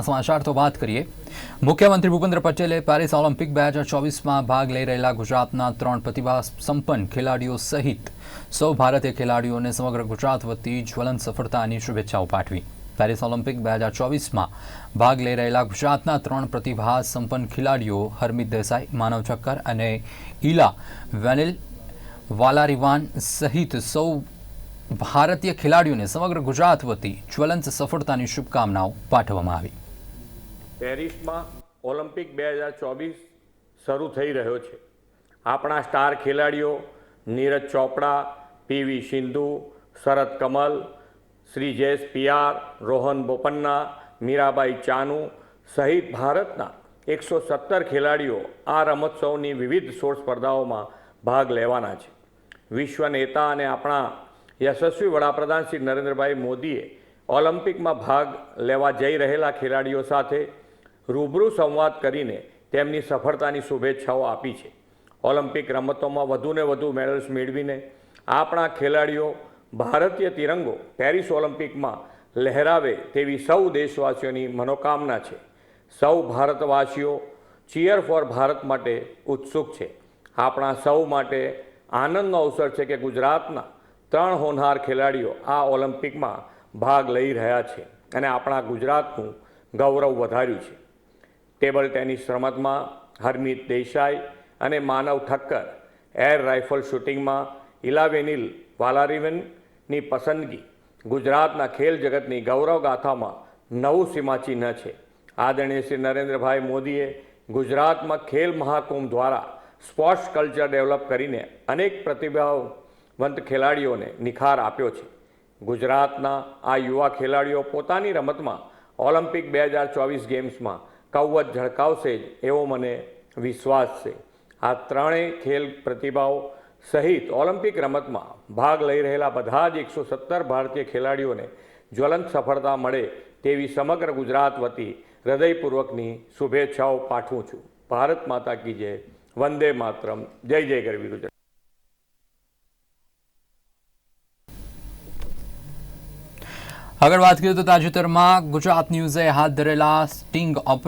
સમાચાર તો વાત કરીએ. મુખ્યમંત્રી ભૂપેન્દ્ર પટેલે પેરિસ ઓલિમ્પિક બે હજાર ચોવીસમાં ભાગ લઈ રહેલા ગુજરાતના ત્રણ પ્રતિભા સંપન્ન ખેલાડીઓ સહિત સૌ ભારતીય ખેલાડીઓને સમગ્ર ગુજરાત વતી જ્વલંત સફળતાની શુભેચ્છાઓ પાઠવી. પેરિસ ઓલિમ્પિક બે હજાર ચોવીસમાં ભાગ લઈ રહેલા ગુજરાતના ત્રણ પ્રતિભા સંપન્ન ખેલાડીઓ હરમિત દેસાઈ, માનવ ઠક્કર અને ઈલા વેનિલ વાલારીવાન સહિત સૌ ભારતીય ખેલાડીઓને સમગ્ર ગુજરાત વતી જ્વલંત સફળતાની શુભકામનાઓ પાઠવવામાં આવી. પેરિસમાં ઓલિમ્પિક બે હજાર ચોવીસ શરૂ થઈ રહ્યો છે. આપણા સ્ટાર ખેલાડીઓ નીરજ ચોપડા પીવી સિંધુ, શરદ કમલ, શ્રી જયેશ પિયાર રોહન બોપન્ના, મીરાબાઈ ચાનુ સહિત ભારતના એકસો સત્તર ખેલાડીઓ આ રમોત્સવની વિવિધ સોળ સ્પર્ધાઓમાં ભાગ લેવાના છે. વિશ્વ નેતા અને આપણા યશસ્વી વડાપ્રધાન શ્રી નરેન્દ્રભાઈ મોદીએ ઓલિમ્પિકમાં ભાગ લેવા જઈ રહેલા ખેલાડીઓ સાથે રૂબરૂ સંવાદ કરીને તેમની સફળતાની શુભેચ્છાઓ આપી છે. ઓલિમ્પિક રમતોમાં વધુને વધુ મેડલ્સ મેળવીને આપણા ખેલાડીઓ ભારતીય તિરંગો પેરિસ ઓલિમ્પિકમાં લહેરાવે તેવી સૌ દેશવાસીઓની મનોકામના છે. સૌ ભારતવાસીઓ ચીયર ફોર ભારત માટે ઉત્સુક છે. આપણા સૌ માટે આનંદનો અવસર છે કે ગુજરાતના ત્રણ હોનહાર ખેલાડીઓ આ ઓલિમ્પિકમાં ભાગ લઈ રહ્યા છે અને આપણા ગુજરાતનું ગૌરવ વધાર્યું છે. ટેબલ ટેનિસ રમતમાં હરમિત દેસાઈ અને માનવ ઠક્કર એર રાઇફલ શૂટિંગમાં ઇલાવેનિલ વાલારીવનની પસંદગી. ગુજરાતના ખેલ જગતની ગૌરવગાથામાં નવું સીમાચિહ્ન છે. આદરણીય શ્રી નરેન્દ્રભાઈ મોદીએ ગુજરાતમાં ખેલ મહાકુંભ દ્વારા સ્પોર્ટ્સ કલ્ચર ડેવલપ કરીને અનેક પ્રતિભાવંત ખેલાડીઓને નિખાર આપ્યો છે. ગુજરાતના આ યુવા ખેલાડીઓ પોતાની રમતમાં ઓલિમ્પિક બે હજાર ચોવીસ ગેમ્સમાં કવચ ઝળકાવશે જ, એવો મને વિશ્વાસ છે. આ ત્રણેય ખેલ પ્રતિભાઓ સહિત ઓલિમ્પિક રમતમાં ભાગ લઈ રહેલા બધા જ એકસો સત્તર ભારતીય ખેલાડીઓને જ્વલંત સફળતા મળે તેવી સમગ્ર ગુજરાત વતી હૃદયપૂર્વકની શુભેચ્છાઓ પાઠવું છું. ભારત માતા કી જય. વંદે માતરમ. જય જય ગરવી ગુજરાત. આગળ વાત કરીએ તો તાજેતરમાં ગુજરાત ન્યૂઝે હાથ ધરેલા સ્ટિંગ ઓપરેશન